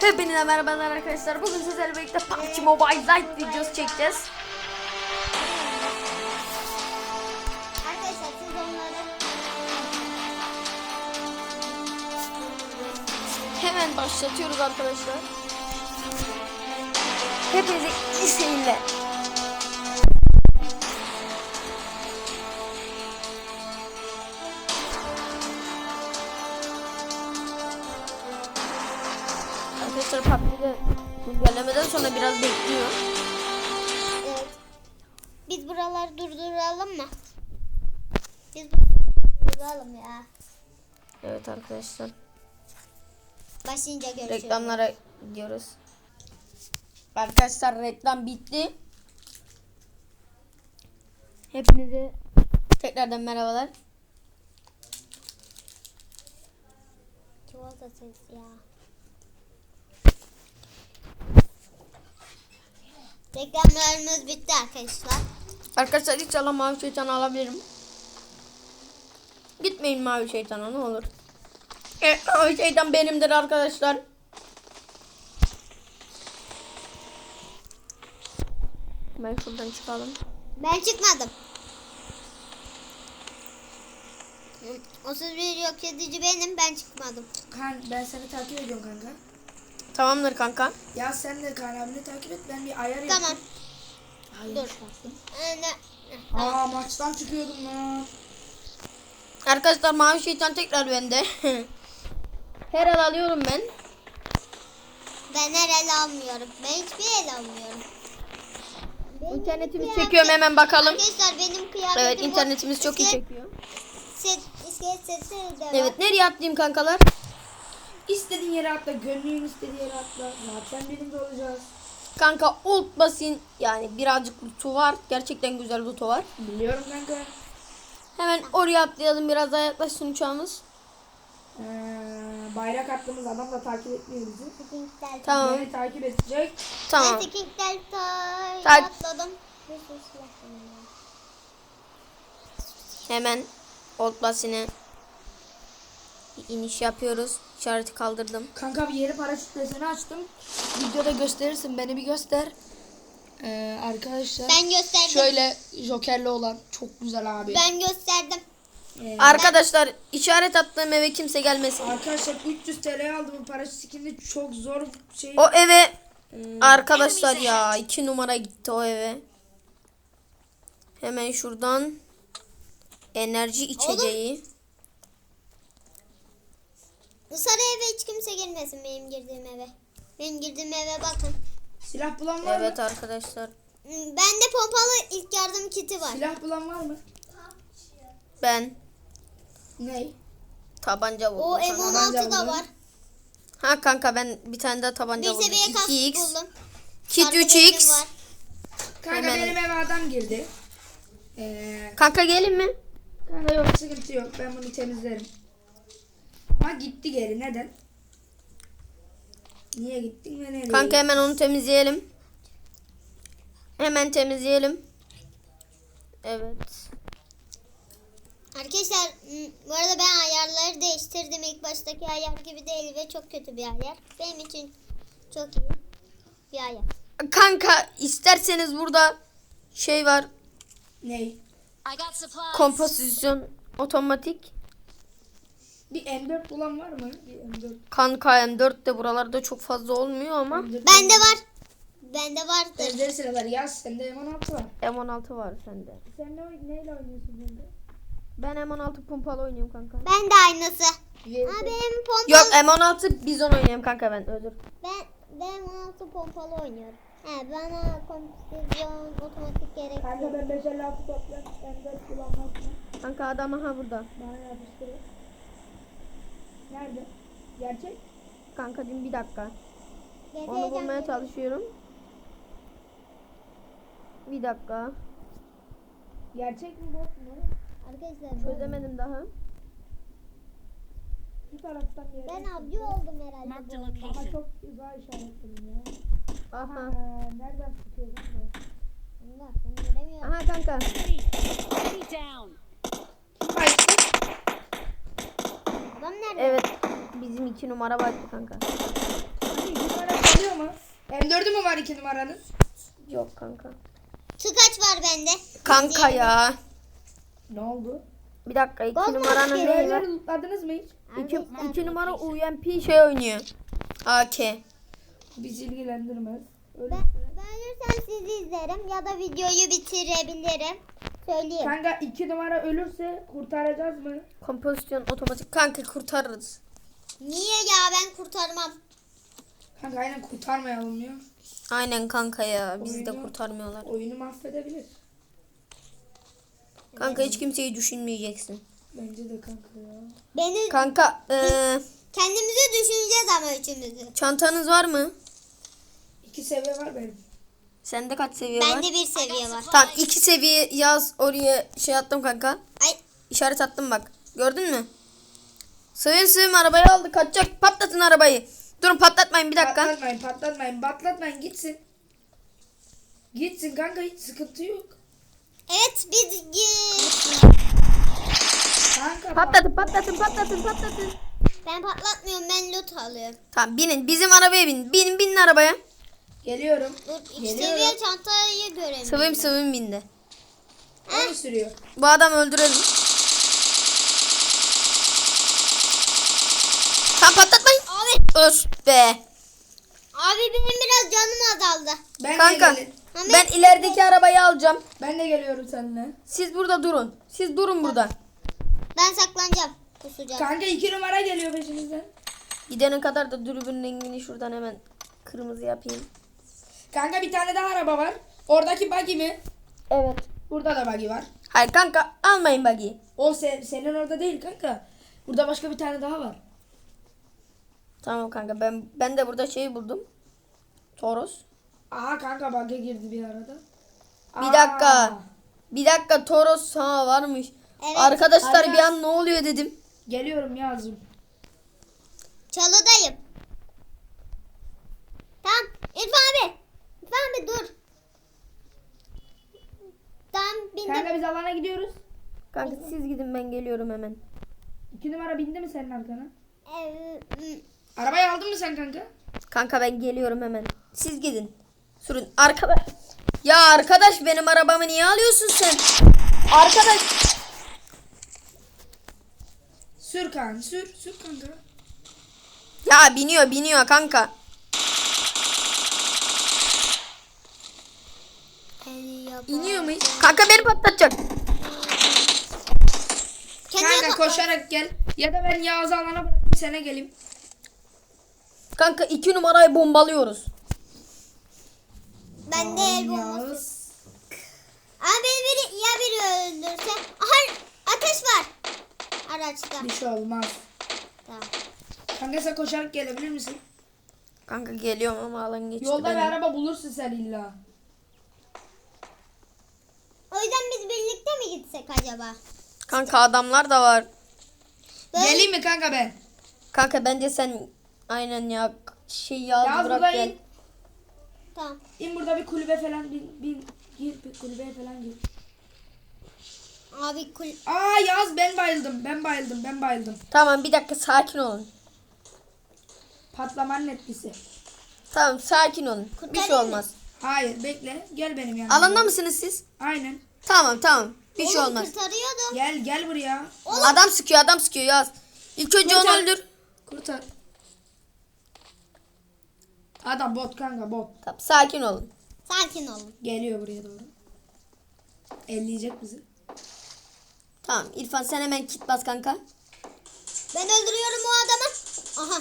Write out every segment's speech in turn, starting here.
Hepinize merhabalar arkadaşlar. Bugün sizlerle birlikte PUBG Mobile Lite videosu çekeceğiz. Arkadaşlar siz onları Hemen başlatıyoruz arkadaşlar. Hepinize iyi seyirler. Güncellemeden sonra biraz bekliyor. evet. Biz buraları durduralım mı? Biz durduralım ya. Evet arkadaşlar. Başlayınca görüşürüz. Reklamlara gidiyoruz. Arkadaşlar reklam bitti. Hepinize tekrardan merhabalar. Çikolata ses ya. Reklamlarımız bitti arkadaşlar. Arkadaşlar inşallah mavi şeytanı alabilirim. Gitmeyin mavi şeytana ne olur. Evet, mavi şeytan benimdir arkadaşlar. Ben şuradan çıkalım. Ben çıkmadım. 31 yok edici benim ben çıkmadım. Kan ben seni takip ediyorum kanka. Tamamdır kanka. Ya sen de Kaan abini takip et ben bir ayar Tamam. yapayım. Hayır. Dur. Aa maçtan çıkıyordum lan. Arkadaşlar mavi şeytan tekrar bende. Her el alıyorum ben. Ben her el almıyorum. Ben hiçbir el almıyorum. Benim İnternetimiz kıyafet- çekiyorum hemen bakalım. Arkadaşlar benim kıyafetim Evet bu. internetimiz çok iyi İskelet- çekiyor. Set, iskelet sesi de var. Evet nereye atlayayım kankalar? İstediğin yere atla, gönlün istediği yere atla. Zaten benim de olacağız. Kanka ult basin yani birazcık lootu var. Gerçekten güzel lootu var. Biliyorum kanka. Hemen oraya atlayalım biraz daha yaklaşsın uçağımız. Ee, bayrak attığımız adam da takip etmiyor bizi. Tamam Beni takip edecek. tamam. Ben Tak- atladım. Hemen ult bir iniş yapıyoruz. İşareti kaldırdım. Kanka bir yeri paraşüt deseni açtım. Videoda gösterirsin beni bir göster. Ee, arkadaşlar Ben gösterdim. şöyle jokerli olan çok güzel abi. Ben gösterdim. Ee, Arkadaşlar işaret attığım eve kimse gelmesin. Arkadaşlar 300 TL aldım bu paraşüt skinini çok zor şey. O eve arkadaşlar ya iki numara gitti o eve. Hemen şuradan enerji içeceği. Sarı eve hiç kimse girmesin benim girdiğim eve. Benim girdiğim eve bakın. Silah bulan var Evet mı? arkadaşlar. Hmm, Bende pompalı ilk yardım kiti var. Silah bulan var mı? Ben Ne? tabanca buldum. O sana. M16 da var. Ha kanka ben bir tane daha tabanca Bir buldum. seviye kask 2x. buldum. Kit Sargı bezim 3x. var. Kanka Hemen. benim eve adam girdi. Ee, Kanka gelin mi? kanka yok sıkıntı yok ben bunu temizlerim. Ama gitti geri neden? Niye gittin ve nereye? Kanka hemen onu temizleyelim. Hemen temizleyelim. Evet. Arkadaşlar bu arada ben ayarları değiştirdim. İlk baştaki ayar gibi değil ve çok kötü bir ayar. Benim için çok iyi bir ayar. Kanka isterseniz burada şey var. Ney? Kompozisyon otomatik. Bir M4 bulan var mı? Bir M4. Kanka M4 de buralarda çok fazla olmuyor ama M4 Bende var. Bende vardır. Benzeri sıralar yaz sende M16 var. M16 var sende. Sen ne, neyle oynuyorsun bunda? Ben M16 pompalı oynuyorum kanka. Ben de aynısı. Ha benim pompalı. Yok M16 bizon oynuyorum kanka ben özür. Ben ben 16 pompalı oynuyorum. He bana kompozisyon otomatik gerek Kanka ben 556 toplam M4 bulanmaz mı? Kanka adam aha burada. Bana yapıştırır. Nerede? Gerçek? Kankacığım bir dakika. Onu Getireceğim bulmaya çalışıyorum. Bir dakika. Gerçek mi bot mu? Arkadaşlar Çözemedim daha. Bu taraftan bir ben avcı oldum herhalde. Ama çok güzel işaretledim ya. Aha. Ha, nereden tutuyorum ben? Allah ben göremiyorum. Aha kanka. Nerede? Evet. Bizim iki numara baktı kanka. 2 numara çalıyor mu? M4'ü mü var 2 numaranın? Yok kanka. Tıkaç var bende. Kanka ya. Ne oldu? Bir dakika iki numaranın maske. neyi var? Lootladınız mı hiç? İki, iki numara UMP şey oynuyor. AK. Bizi ilgilendirmez. Öyle. Ben, ben ölürsem sizi izlerim ya da videoyu bitirebilirim. Söyleyeyim. Kanka 2 numara ölürse kurtaracağız mı? Kompozisyon otomatik. Kanka kurtarırız. Niye ya ben kurtarmam. Kanka aynen kurtarmayalım ya. Aynen kanka ya. Bizi de Oyunu- kurtarmıyorlar. Oyunu mahvedebilir. Kanka hiç kimseyi düşünmeyeceksin. Bence de kanka ya. Beni Kanka eee, kendimizi düşüneceğiz ama üçümüzü. çantanız var mı? İki seviye var benim. Sende kaç seviye var? Bende bir seviye var. Tamam iki seviye yaz oraya şey attım kanka. Ay İşaret attım bak. Gördün mü? Sığın sığın arabayı aldı. Kaçacak. Patlatın arabayı. Durun patlatmayın bir dakika. Patlatmayın patlatmayın patlatmayın gitsin. Gitsin kanka hiç sıkıntı yok. evet biz Kanka Patlatın patlatın patlatın patlatın. ben patlatmıyorum ben loot alıyorum. Tamam binin. Bizim arabaya binin. Binin binin arabaya. Geliyorum. Dur iki Geliyorum. seviye çantayı göremiyorum. Sıvım sıvım bindi. O mu sürüyor? Bu adamı öldürelim. Tamam patlatmayın. Abi, Öf be. abi benim biraz canım azaldı. Ben Kanka de gel- Ahmet, ben ilerideki arabayı alacağım. ben de geliyorum seninle. Siz burada durun. Siz durun burada. ben saklanacağım. Kusacağım. Kanka iki numara geliyor peşimizden. Gidene kadar da dürbün rengini şuradan hemen kırmızı yapayım. Kanka bir tane daha araba var. Oradaki buggy mi? Evet. Burada da buggy var. Hayır kanka almayın buggy'i. O se- senin orada değil kanka. Burada başka bir tane daha var. Tamam kanka ben ben de burada şey buldum. Toros. Aha kanka buggy girdi bir arada. Bir Aa, dakika. Bir dakika Toros ha varmış. Evet. Arkadaşlar Arkadaş- bir an ne oluyor dedim. Geliyorum yazım. Çalıdayım. Tamam. İrfan abi. İrfan abi dur. Tamam bindim. Kanka biz alana gidiyoruz. Kanka siz gidin ben geliyorum hemen. İki numara bindi mi senin arkana? Hmm. Arabayı aldın mı sen kanka? Kanka ben geliyorum hemen. Siz gidin. Sürün. Arkadaş. Ya arkadaş benim arabamı niye alıyorsun sen? Arkadaş. Sür kanka sür sür kanka. Ya biniyor biniyor kanka. İniyor mu hiç? Kanka beni patlatacak. Kendine Kanka koşarak gel. Ya da ben Yağız'ı alana bırakayım sana geleyim. Kanka iki numarayı bombalıyoruz. Ben de el bombası. Ama beni biri, ya biri öldürse. Aha ateş var. Araçta. Bir şey olmaz. Tamam. Kanka sen koşarak gelebilir misin? Kanka geliyorum ama alan geçti Yolda bir benim. araba bulursun sen illa. O yüzden biz birlikte mi gitsek acaba? Kanka adamlar da var. Böyle- Geleyim mi kanka ben? Kanka bence sen aynen ya şey yaz Yağız bırak gel. in. Tamam. İn burada bir kulübe falan bin, bin gir bir kulübeye falan gir. Abi kul Aa Yağız ben bayıldım. Ben bayıldım. Ben bayıldım. Tamam bir dakika sakin olun. Patlamanın etkisi. Tamam sakin olun. Bir şey Kurtarayım olmaz. Hayır bekle. Gel benim yanıma. Alanda mısınız siz? Aynen. Tamam tamam. Bir şey Oğlum olmaz. kurtarıyordum. Gel gel buraya. Adam sıkıyor adam sıkıyor yaz. İlk önce onu Kurtar. öldür. Kurtar. Adam bot kanka bot. Tamam sakin olun. Sakin olun. Geliyor buraya doğru. Elleyecek bizi. Tamam İrfan sen hemen kit bas kanka. Ben öldürüyorum o adamı. Aha.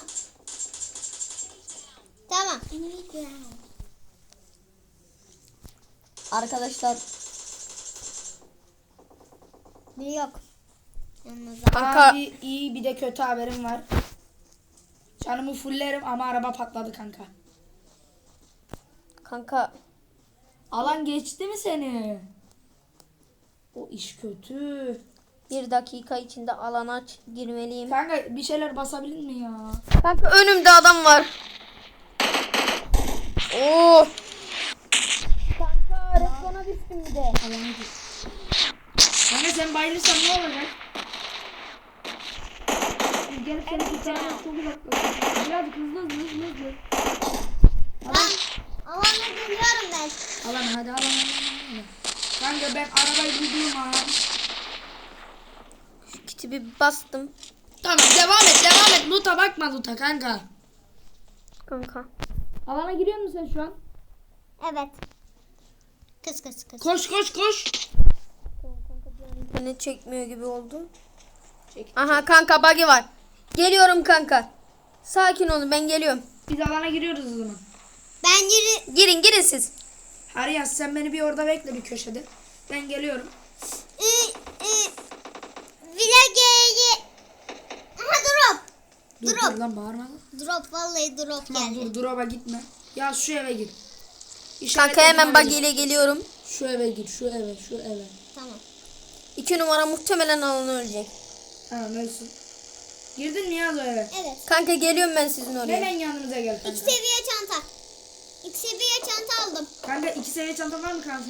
Tamam. Arkadaşlar Biri yok. Kanka. Aa, iyi, bir de kötü haberim var. Canımı fullerim ama araba patladı kanka. kanka Alan geçti mi seni? O iş kötü. bir dakika içinde alana girmeliyim. Kanka bir şeyler basabilir mi ya? Kanka önümde adam var. Oo. Kanka restorana düştüm bir de. Alanı git. Anne sen bayılırsan ne olacak? Gelip seni evet kurtarmak çok uzak. Birazcık hızlı hızlı hızlı hızlı. Alan. Alanı biliyorum ben. Alan hadi alan alan. Kanka ben arabayı buldum ha. Şu bir bastım. Tamam devam et devam et. Luta bakma Luta kanka. Kanka. Alana giriyor musun sen şu an? Evet. Kız kız kız. Koş koş koş. İnternet çekmiyor gibi oldu. Aha kanka buggy var. Geliyorum kanka. Sakin olun ben geliyorum. Biz alana giriyoruz o zaman. Ben yürü. Girin girin siz. Haryas sen beni bir orada bekle bir köşede. Ben geliyorum. Ü, Village'ye. Aha drop. Dur, Drop. dur lan bağırma lan. Drop vallahi drop Tamam geldi. dur drop'a gitme. Ya şu eve gir. Kanka İşaretledim hemen buggy gir. ile geliyorum. Şu eve gir şu eve şu eve. Tamam. İki numara muhtemelen alanı ölecek. Tamam ölsün. Girdin mi ya o eve? Evet. Kanka geliyorum ben sizin oraya. Hemen yanımıza gel İki kanka. seviye çanta. İki seviye çanta aldım. Kanka iki seviye çanta var mı kanka?